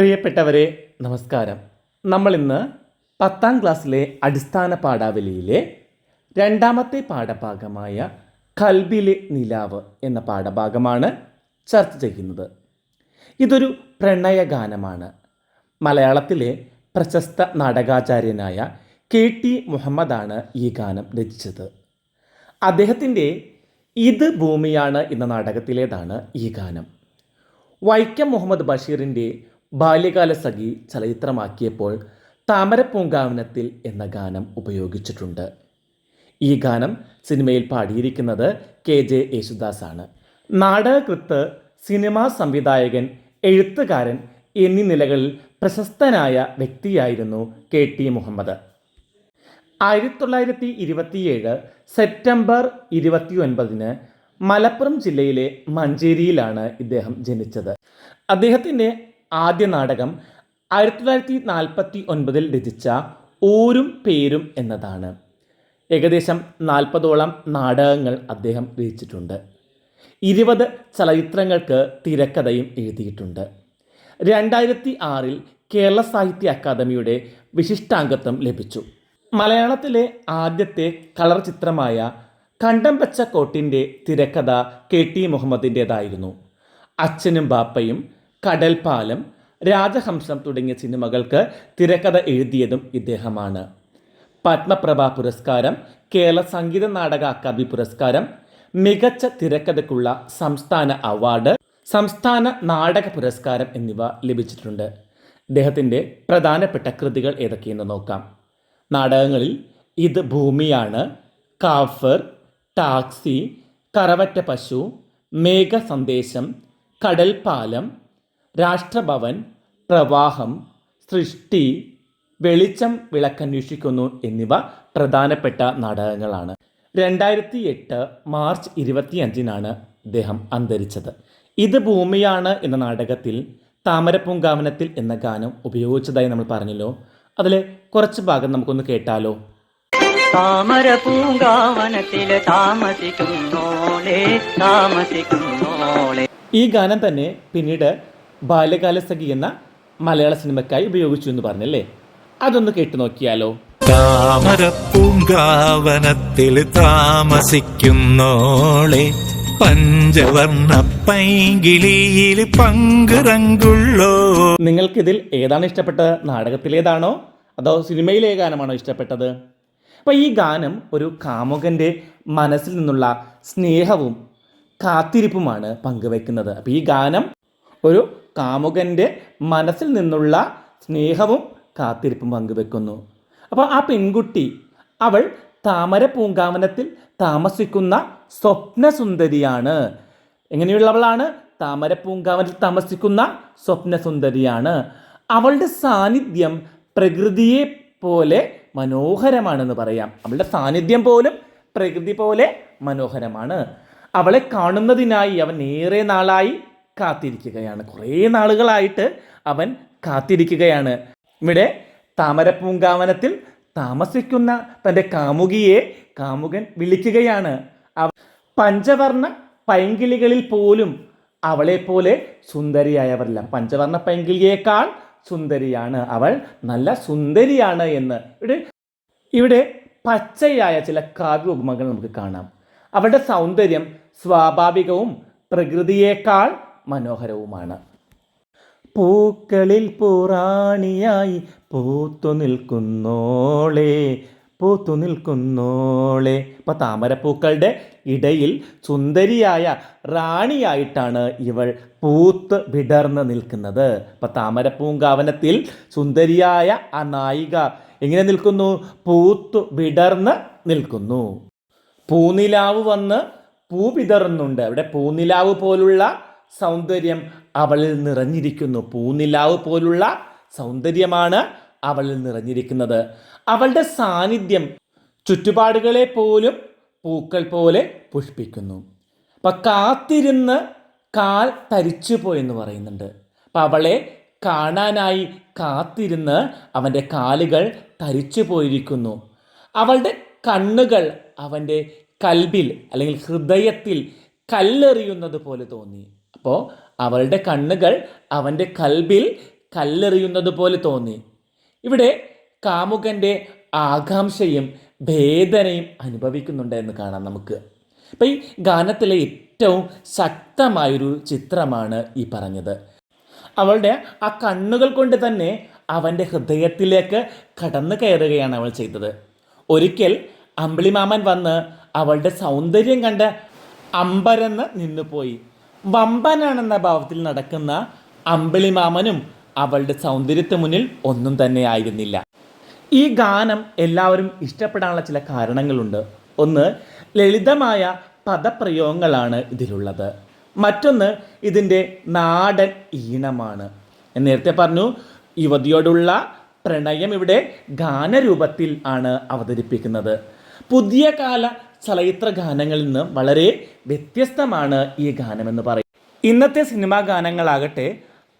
പ്രിയപ്പെട്ടവരെ നമസ്കാരം. നമ്മൾ ഇന്ന് പത്താം ക്ലാസ്സിലെ അടിസ്ഥാന പാഠാവലിയിലെ രണ്ടാമത്തെ പാഠഭാഗമായ കൽബിലെ നിലാവ് എന്ന പാഠഭാഗമാണ് ചർച്ച ചെയ്യുന്നത്. ഇതൊരു പ്രണയഗാനമാണ്. മലയാളത്തിലെ പ്രശസ്ത നാടകാചാര്യനായ കെ ടി മുഹമ്മദാണ് ഈ ഗാനം രചിച്ചത്. അദ്ദേഹത്തിന്റെ ഇത് ഭൂമിയാണ് എന്ന നാടകത്തിലേതാണ് ഈ ഗാനം. വൈക്കം മുഹമ്മദ് ബഷീറിന്റെ ബാല്യകാല സഖി ചലച്ചിത്രമാക്കിയപ്പോൾ താമരപ്പൂങ്കാവനത്തിൽ എന്ന ഗാനം ഉപയോഗിച്ചിട്ടുണ്ട്. ഈ ഗാനം സിനിമയിൽ പാടിയിരിക്കുന്നത് കെ ജെ യേശുദാസ് ആണ് നാടകകൃത്ത് സിനിമാ സംവിധായകൻ എഴുത്തുകാരൻ എന്നീ നിലകളിൽ പ്രശസ്തനായ വ്യക്തിയായിരുന്നു കെ ടി മുഹമ്മദ്. ആയിരത്തി തൊള്ളായിരത്തി ഇരുപത്തിയേഴ് സെപ്റ്റംബർ ഇരുപത്തി ഒൻപതിന് മലപ്പുറം ജില്ലയിലെ മഞ്ചേരിയിലാണ് ഇദ്ദേഹം ജനിച്ചത്. അദ്ദേഹത്തിന്റെ ആദ്യ നാടകം ആയിരത്തി തൊള്ളായിരത്തി നാൽപ്പത്തി ഒൻപതിൽ രചിച്ച ഊരും പേരും എന്നതാണ്. ഏകദേശം നാൽപ്പതോളം നാടകങ്ങൾ അദ്ദേഹം രചിച്ചിട്ടുണ്ട്. ഇരുപത് ചലച്ചിത്രങ്ങൾക്ക് തിരക്കഥയും എഴുതിയിട്ടുണ്ട്. രണ്ടായിരത്തി ആറിൽ കേരള സാഹിത്യ അക്കാദമിയുടെ വിശിഷ്ടാംഗത്വം ലഭിച്ചു. മലയാളത്തിലെ ആദ്യത്തെ കളർ ചിത്രമായ കണ്ടം പച്ച കോട്ടിന്റെ തിരക്കഥ കെ ടി മുഹമ്മദിന്റേതായിരുന്നു. അച്ഛനും ബാപ്പയും കടൽപ്പാലം രാജഹംസം തുടങ്ങിയ സിനിമകൾക്ക് തിരക്കഥ എഴുതിയതും ഇദ്ദേഹമാണ്. പത്മപ്രഭ പുരസ്കാരം കേരള സംഗീത നാടക അക്കാദമി പുരസ്കാരം മികച്ച തിരക്കഥയ്ക്കുള്ള സംസ്ഥാന അവാർഡ് സംസ്ഥാന നാടക പുരസ്കാരം എന്നിവ ലഭിച്ചിട്ടുണ്ട്. ഇദ്ദേഹത്തിന്റെ പ്രധാനപ്പെട്ട കൃതികൾ ഏതൊക്കെയെന്ന് നോക്കാം. നാടകങ്ങളിൽ ഇത് ഭൂമിയാണ് കാഫർ ടാക്സി കറവറ്റ പശു മേഘ സന്ദേശം കടൽപ്പാലം രാഷ്ട്രഭവൻ പ്രവാഹം സൃഷ്ടി വെളിച്ചം വിളക്കന്വേഷിക്കുന്നു എന്നിവ പ്രധാനപ്പെട്ട നാടകങ്ങളാണ്. രണ്ടായിരത്തി എട്ട് മാർച്ച് ഇരുപത്തിയഞ്ചിനാണ് ഇദ്ദേഹം അന്തരിച്ചത്. ഇത് ഭൂമിയാണ് എന്ന നാടകത്തിൽ താമരപ്പൂങ്കാവനത്തിൽ എന്ന ഗാനം ഉപയോഗിച്ചതായി നമ്മൾ പറഞ്ഞല്ലോ. അതിലെ കുറച്ച് ഭാഗം നമുക്കൊന്ന് കേട്ടാലോ? താമര പൂങ്കാവനത്തിലെ താമസിക്കുന്നോളെ താമസിക്കുന്നോളെ. ഈ ഗാനം തന്നെ പിന്നീട് ബാല്യകാല സഖി എന്ന മലയാള സിനിമയ്ക്കായി ഉപയോഗിച്ചു എന്ന് പറഞ്ഞല്ലേ? അതൊന്ന് കേട്ടു നോക്കിയാലോ? താമരപ്പൂങ്കാവനത്തിൽ താമസിക്കുന്നോളെ പഞ്ചവർണ പൈങ്കിളിയിൽ പങ്കുറങ്കുള്ളോ? നിങ്ങൾക്കിതിൽ ഏതാണ് ഇഷ്ടപ്പെട്ടത്? നാടകത്തിലേതാണോ? അതോ സിനിമയിലെ ഗാനമാണോ ഇഷ്ടപ്പെട്ടത്? അപ്പോൾ ഈ ഗാനം ഒരു കാമുകന്റെ മനസ്സിൽ നിന്നുള്ള സ്നേഹവും കാത്തിരിപ്പുമാണ് പങ്കുവെക്കുന്നത് അപ്പോൾ ഈ ഗാനം ഒരു കാമുകന്റെ മനസ്സിൽ നിന്നുള്ള സ്നേഹവും കാത്തിരിപ്പും പങ്കുവെക്കുന്നു. അപ്പോൾ ആ പെൺകുട്ടി അവൾ താമര പൂങ്കാവനത്തിൽ താമസിക്കുന്ന സ്വപ്നസുന്ദരിയാണ്. എങ്ങനെയുള്ളവളാണ്? താമര പൂങ്കാവനത്തിൽ താമസിക്കുന്ന സ്വപ്നസുന്ദരിയാണ്. അവളുടെ സാന്നിധ്യം പ്രകൃതിയെ പോലെ മനോഹരമാണെന്ന് പറയാം. അവളുടെ സാന്നിധ്യം പോലും പ്രകൃതി പോലെ മനോഹരമാണ്. അവളെ കാണുന്നതിനായി അവൻ ഏറെ നാളായി കാത്തിരിക്കുകയാണ്. കുറേ നാളുകളായിട്ട് അവൻ കാത്തിരിക്കുകയാണ്. ഇവിടെ താമരപ്പൂങ്കാവനത്തിൽ താമസിക്കുന്ന തന്റെ കാമുകിയെ കാമുകൻ വിളിക്കുകയാണ്. പഞ്ചവർണ പൈങ്കിളികളിൽ പോലും അവളെപ്പോലെ സുന്ദരിയായവരല്ല. പഞ്ചവർണ പൈങ്കിളിയേക്കാൾ സുന്ദരിയാണ് അവൾ. നല്ല സുന്ദരിയാണ് എന്ന്. ഇവിടെ ഇവിടെ പച്ചയായ ചില കാവ്യ ഉപമകൾ നമുക്ക് കാണാം. അവളുടെ സൗന്ദര്യം സ്വാഭാവികവും പ്രകൃതിയേക്കാൾ മനോഹരവുമാണ്. പൂക്കളിൽ പൂറാണിയായി പൂത്തു നിൽക്കുന്നോളെ പൂത്തു നിൽക്കുന്നോളെ. ഇപ്പോൾ താമരപ്പൂക്കളുടെ ഇടയിൽ സുന്ദരിയായ റാണിയായിട്ടാണ് ഇവൾ പൂത്ത് വിടർന്ന് നിൽക്കുന്നത്. ഇപ്പോൾ താമരപ്പൂങ്കാവനത്തിൽ സുന്ദരിയായ ആ നായിക എങ്ങനെ നിൽക്കുന്നു? പൂത്തു വിടർന്ന് നിൽക്കുന്നു. പൂനിലാവ് വന്ന് പൂ വിതറുന്നുണ്ട്. അവിടെ പൂനിലാവ് പോലുള്ള സൗന്ദര്യം അവളിൽ നിറഞ്ഞിരിക്കുന്നു. പൂനിലാവ് പോലുള്ള സൗന്ദര്യമാണ് അവളിൽ നിറഞ്ഞിരിക്കുന്നത്. അവളുടെ സാന്നിധ്യം ചുറ്റുപാടുകളെ പോലും പൂക്കൾ പോലെ പുഷ്പിക്കുന്നു. അപ്പം കാത്തിരുന്ന് കാൽ തരിച്ചു പോയെന്ന് പറയുന്നുണ്ട്. അപ്പം അവളെ കാണാനായി കാത്തിരുന്ന് അവന്റെ കാലുകൾ തരിച്ചു പോയിരിക്കുന്നു. അവളുടെ കണ്ണുകൾ അവന്റെ കൽബിൽ അല്ലെങ്കിൽ ഹൃദയത്തിൽ കല്ലെറിയുന്നത് പോലെ തോന്നി. അപ്പോൾ അവളുടെ കണ്ണുകൾ അവന്റെ കൽബിൽ കല്ലെറിയുന്നത് പോലെ തോന്നി. ഇവിടെ കാമുകന്റെ ആകാംക്ഷയും ഭേദനയും അനുഭവിക്കുന്നുണ്ട് എന്ന് കാണാം നമുക്ക്. അപ്പം ഈ ഗാനത്തിലെ ഏറ്റവും ശക്തമായൊരു ചിത്രമാണ് ഈ പറഞ്ഞത്. അവളുടെ ആ കണ്ണുകൾ കൊണ്ട് തന്നെ അവന്റെ ഹൃദയത്തിലേക്ക് കടന്നു കയറുകയാണ് അവൾ ചെയ്തത്. ഒരിക്കൽ അമ്പിളിമാമൻ വന്ന് അവളുടെ സൗന്ദര്യം കണ്ട് അമ്പരന്ന് നിന്നുപോയി. വമ്പനാണെന്ന ഭാവത്തിൽ നടക്കുന്ന അമ്പിളിമാമനും അവളുടെ സൗന്ദര്യത്തിന് മുന്നിൽ ഒന്നും തന്നെ ആയിരുന്നില്ല. ഈ ഗാനം എല്ലാവരും ഇഷ്ടപ്പെടാനുള്ള ചില കാരണങ്ങളുണ്ട്. ഒന്ന് ലളിതമായ പദപ്രയോഗങ്ങളാണ് ഇതിലുള്ളത്. മറ്റൊന്ന് ഇതിന്റെ നാടൻ ഈണമാണ്. നേരത്തെ പറഞ്ഞു യുവതിയോടുള്ള പ്രണയം ഇവിടെ ഗാനരൂപത്തിൽ ആണ് അവതരിപ്പിക്കുന്നത്. പുതിയ കാല ചലച്ചിത്ര ഗാനങ്ങളിൽ നിന്ന് വളരെ വ്യത്യസ്തമാണ് ഈ ഗാനമെന്ന് പറയും. ഇന്നത്തെ സിനിമാ ഗാനങ്ങളാകട്ടെ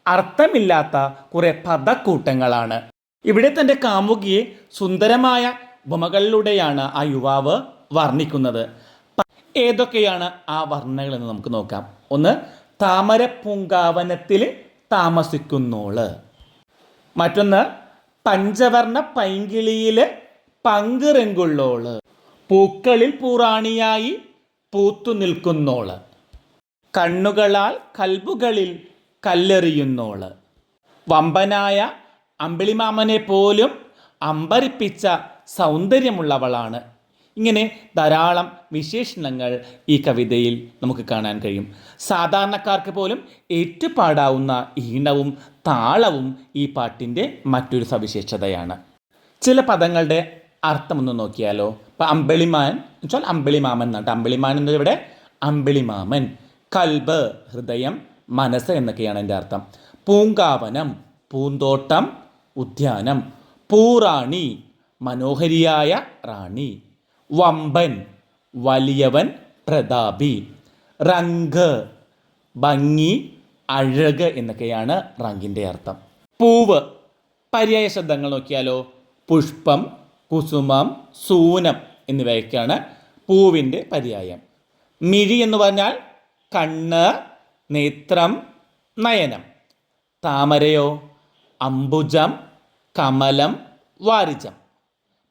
അർത്ഥമില്ലാത്ത കുറേ പദക്കൂട്ടങ്ങളാണ്. ഇവിടെ തന്റെ കാമുകിയെ സുന്ദരമായ ഉപമകളിലൂടെയാണ് ആ യുവാവ് വർണിക്കുന്നത്. ഏതൊക്കെയാണ് ആ വർണകളെന്ന് നമുക്ക് നോക്കാം. ഒന്ന് താമര പൂങ്കാവനത്തിൽ താമസിക്കുന്നോൾ. മറ്റൊന്ന് പഞ്ചവർണ പൈങ്കിളിയിൽ പങ്കിറെങ്കുള്ളോൾ പൂക്കളിൽ പൂറാണിയായി പൂത്തു നിൽക്കുന്നോൾ. കണ്ണുകളാൽ കൽബുകളിൽ കല്ലെറിയുന്നോൾ. വമ്പനായ അമ്പിളിമാമനെ പോലും അമ്പരിപ്പിച്ച സൗന്ദര്യമുള്ളവളാണ്. ഇങ്ങനെ ധാരാളം വിശേഷണങ്ങൾ ഈ കവിതയിൽ നമുക്ക് കാണാൻ കഴിയും. സാധാരണക്കാർക്ക് പോലും ഏറ്റുപാടാവുന്ന ഈണവും താളവും ഈ പാട്ടിന്റെ മറ്റൊരു സവിശേഷതയാണ്. ചില പദങ്ങളുടെ അർത്ഥമൊന്ന് നോക്കിയാലോ. ഇപ്പം അമ്പിളിമാൻ വെച്ചാൽ അമ്പിളിമാമൻ എന്നാണ് അമ്പിളിമാൻ എന്നത് ഇവിടെ അമ്പിളിമാമൻ. കൽബ് ഹൃദയം മനസ്സ് എന്നൊക്കെയാണ് എന്റെ അർത്ഥം. പൂങ്കാവനം പൂന്തോട്ടം ഉദ്യാനം. പൂറാണി മനോഹരിയായ റാണി. വമ്പൻ വലിയവൻ പ്രതാപി. റങ്ക് ഭംഗി അഴക് എന്നൊക്കെയാണ് റങ്കിന്റെ അർത്ഥം. പൂവ്. പര്യായ ശബ്ദങ്ങൾ നോക്കിയാലോ. പുഷ്പം കുസുമം സൂനം എന്നിവയൊക്കെയാണ് പൂവിന്റെ പര്യായം. മിഴി എന്ന് പറഞ്ഞാൽ കണ്ണ് നേത്രം നയനം. താമരയോ അംബുജം കമലം വാരിജം.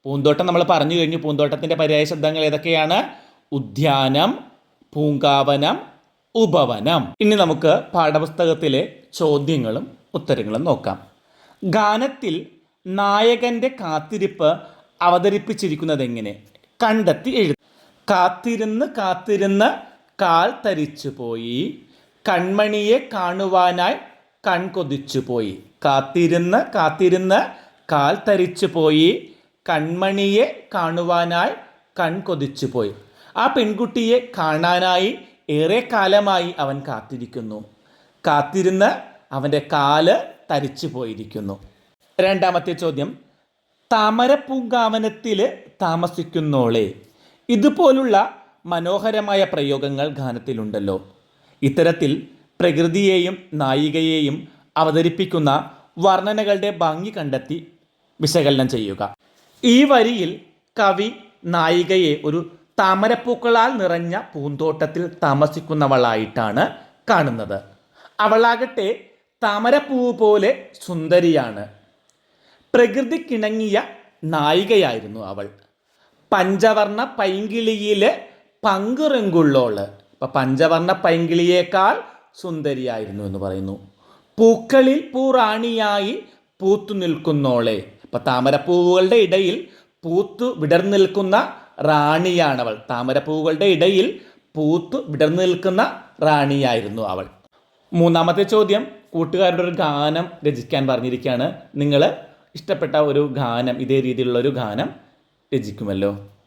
പൂന്തോട്ടം നമ്മൾ പറഞ്ഞു കഴിഞ്ഞു. പൂന്തോട്ടത്തിന്റെ പര്യായ ശബ്ദങ്ങൾ ഏതൊക്കെയാണ്? ഉദ്യാനം പൂങ്കാവനം ഉപവനം. ഇനി നമുക്ക് പാഠപുസ്തകത്തിലെ ചോദ്യങ്ങളും ഉത്തരങ്ങളും നോക്കാം. ഗാനത്തിൽ നായകന്റെ കാത്തിരിപ്പ് അവതരിപ്പിച്ചിരിക്കുന്നത് എങ്ങനെ കണ്ടെത്തി എഴുതി. കാത്തിരുന്ന് കാത്തിരുന്ന് കാൽ തരിച്ചു പോയി. കൺമണിയെ കാണുവാനായി കൺകൊതിച്ചു പോയി. കാത്തിരുന്ന് കാത്തിരുന്ന് കാൽ തരിച്ചു പോയി. കൺമണിയെ കാണുവാനായി കൺകൊതിച്ചു പോയി. ആ പെൺകുട്ടിയെ കാണാനായി ഏറെ കാലമായി അവൻ കാത്തിരിക്കുന്നു. കാത്തിരുന്ന് അവന്റെ കാൽ തരിച്ചു പോയിരിക്കുന്നു. രണ്ടാമത്തെ ചോദ്യം. താമരപ്പൂങ്കാവനത്തിൽ താമസിക്കുന്നോളെ. ഇതുപോലുള്ള മനോഹരമായ പ്രയോഗങ്ങൾ ഗാനത്തിലുണ്ടല്ലോ. ഇത്തരത്തിൽ പ്രകൃതിയെയും നായികയെയും അവതരിപ്പിക്കുന്ന വർണനകളുടെ ഭംഗി കണ്ടെത്തി വിശകലനം ചെയ്യുക. ഈ വരിയിൽ കവി നായികയെ ഒരു താമരപ്പൂക്കളാൽ നിറഞ്ഞ പൂന്തോട്ടത്തിൽ താമസിക്കുന്നവളായിട്ടാണ് കാണുന്നത്. അവളാകട്ടെ താമരപ്പൂ പോലെ സുന്ദരിയാണ്. പ്രകൃതിക്കിണങ്ങിയ നായികയായിരുന്നു അവൾ. പഞ്ചവർണ പൈങ്കിളിയിലെ പങ്കുറങ്കുള്ളോൾ ഇപ്പം പഞ്ചവർണ പൈങ്കിളിയേക്കാൾ സുന്ദരിയായിരുന്നു എന്ന് പറയുന്നു. പൂക്കളിൽ പൂറാണിയായി പൂത്തു നിൽക്കുന്നോളെ. ഇപ്പം താമരപ്പൂവുകളുടെ ഇടയിൽ പൂത്തു വിടർന്നു നിൽക്കുന്ന റാണിയാണവൾ. താമരപ്പൂവുകളുടെ ഇടയിൽ പൂത്തു വിടർന്നു നിൽക്കുന്ന റാണിയായിരുന്നു അവൾ. മൂന്നാമത്തെ ചോദ്യം കൂട്ടുകാരുടെ ഒരു ഗാനം രചിക്കാൻ പറഞ്ഞിരിക്കുകയാണ്. നിങ്ങൾ ഇഷ്ടപ്പെട്ട ഒരു ഗാനം ഇതേ രീതിയിലുള്ള ഒരു ഗാനം രചിക്കുമല്ലോ.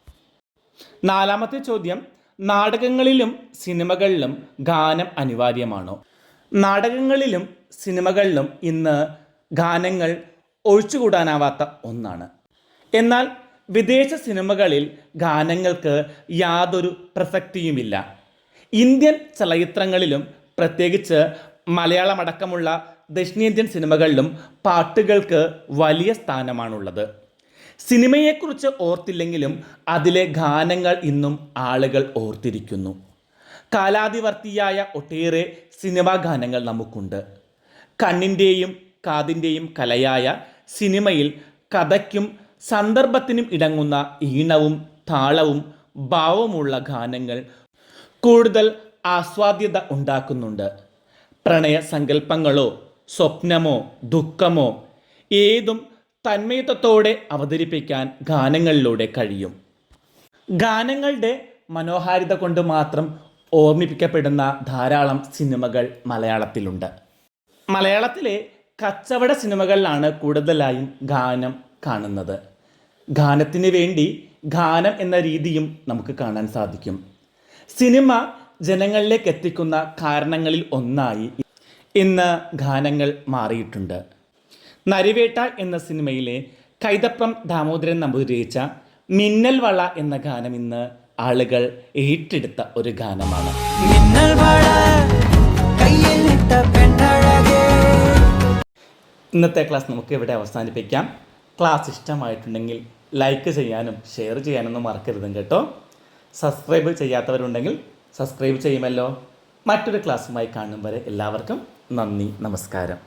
നാലാമത്തെ ചോദ്യം നാടകങ്ങളിലും സിനിമകളിലും ഗാനം അനിവാര്യമാണോ? നാടകങ്ങളിലും സിനിമകളിലും ഇന്ന് ഗാനങ്ങൾ ഒഴിച്ചുകൂടാനാവാത്ത ഒന്നാണ്. എന്നാൽ വിദേശ സിനിമകളിൽ ഗാനങ്ങൾക്ക് യാതൊരു പ്രസക്തിയുമില്ല. ഇന്ത്യൻ ചലച്ചിത്രങ്ങളിലും പ്രത്യേകിച്ച് മലയാളമടക്കമുള്ള ദക്ഷിണേന്ത്യൻ സിനിമകളിലും പാട്ടുകൾക്ക് വലിയ സ്ഥാനമാണുള്ളത്. സിനിമയെക്കുറിച്ച് ഓർത്തില്ലെങ്കിലും അതിലെ ഗാനങ്ങൾ ഇന്നും ആളുകൾ ഓർത്തിരിക്കുന്നു. കാലാതിവർത്തിയായ ഒട്ടേറെ സിനിമാ ഗാനങ്ങൾ നമുക്കുണ്ട്. കണ്ണിന്റെയും കാതിന്റെയും കലയായ സിനിമയിൽ കഥയ്ക്കും സന്ദർഭത്തിനും ഇടങ്ങുന്ന ഈണവും താളവും ഭാവമുള്ള ഗാനങ്ങൾ കൂടുതൽ ആസ്വാദ്യത ഉണ്ടാക്കുന്നുണ്ട്. പ്രണയ സങ്കല്പങ്ങളോ സ്വപ്നമോ ദുഃഖമോ ഏതും തന്മയത്വത്തോടെ അവതരിപ്പിക്കാൻ ഗാനങ്ങളിലൂടെ കഴിയും. ഗാനങ്ങളുടെ മനോഹാരിത കൊണ്ട് മാത്രം ഓർമ്മിപ്പിക്കപ്പെടുന്ന ധാരാളം സിനിമകൾ മലയാളത്തിലുണ്ട്. മലയാളത്തിലെ കച്ചവട സിനിമകളിലാണ് കൂടുതലായും ഗാനം കാണുന്നത്. ഗാനത്തിന് വേണ്ടി ഗാനം എന്ന രീതിയും നമുക്ക് കാണാൻ സാധിക്കും. സിനിമ ജനങ്ങളിലേക്ക് എത്തിക്കുന്ന കാരണങ്ങളിൽ ഒന്നായി ഇന്ന് ഗാനങ്ങൾ മാറിയിട്ടുണ്ട്. നരിവേട്ട എന്ന സിനിമയിലെ കൈതപ്രം ദാമോദരൻ നമ്പൂതിരിച്ച മിന്നൽ വള എന്ന ഗാനം ഇന്ന് ആളുകൾ ഏറ്റെടുത്ത ഒരു ഗാനമാണ്. മിന്നൽ വള കയ്യിൽ പെണ്ണഴകേ. ഇന്നത്തെ ക്ലാസ് നമുക്ക് ഇവിടെ അവസാനിപ്പിക്കാം. ക്ലാസ് ഇഷ്ടമായിട്ടുണ്ടെങ്കിൽ ലൈക്ക് ചെയ്യാനും ഷെയർ ചെയ്യാനൊന്നും മറക്കരുതും കേട്ടോ. സബ്സ്ക്രൈബ് ചെയ്യാത്തവരുണ്ടെങ്കിൽ സബ്സ്ക്രൈബ് ചെയ്യുമല്ലോ. മറ്റൊരു ക്ലാസ്സുമായി കാണും വരെ എല്ലാവർക്കും നന്ദി നമസ്കാരം.